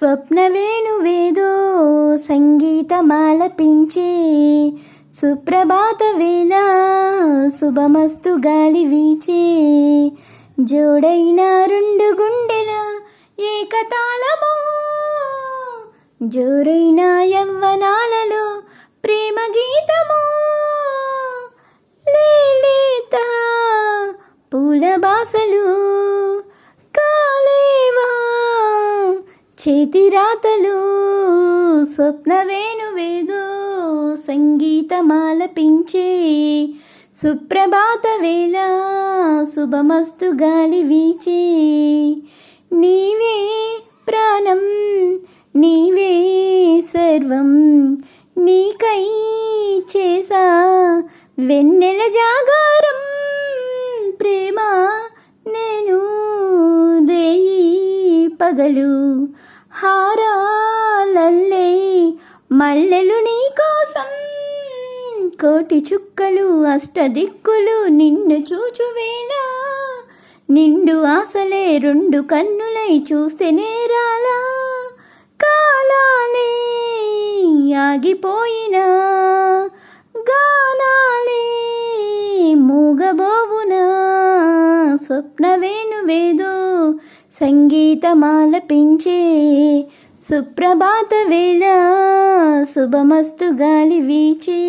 స్వప్నవేణువేదో సంగీతమాలపించే సుప్రభాత వేళ శుభమస్తు గాలి వీచే. జోడైన రెండు గుండెల ఏకతాళము జోరైన యవ్వనాలలో ప్రేమ గీతము లేలేత పూల బాసలు చేతిరాతలు స్వప్న వేణువేదో సంగీతమాలపించే సుప్రభాత వేళ శుభమస్తు గాలి వీచే. నీవే ప్రాణం నీవే సర్వం నీకై చేసా వెన్నెల జాగారం పగలు హారాలల్లే మల్లెలు నీ కోసం కోటి చుక్కలు అష్టదిక్కులు నిన్ను చూచువేనా? నిండు ఆశలే రెండు కన్నులై చూస్తే నేరాలా? కాలాలే ఆగిపోయినా? గానాలే మూగబోవునా? స్వప్న వేణువేదో సంగీతమాలపించే సుప్రభాత వేళ శుభమస్తు గాలి వీచే.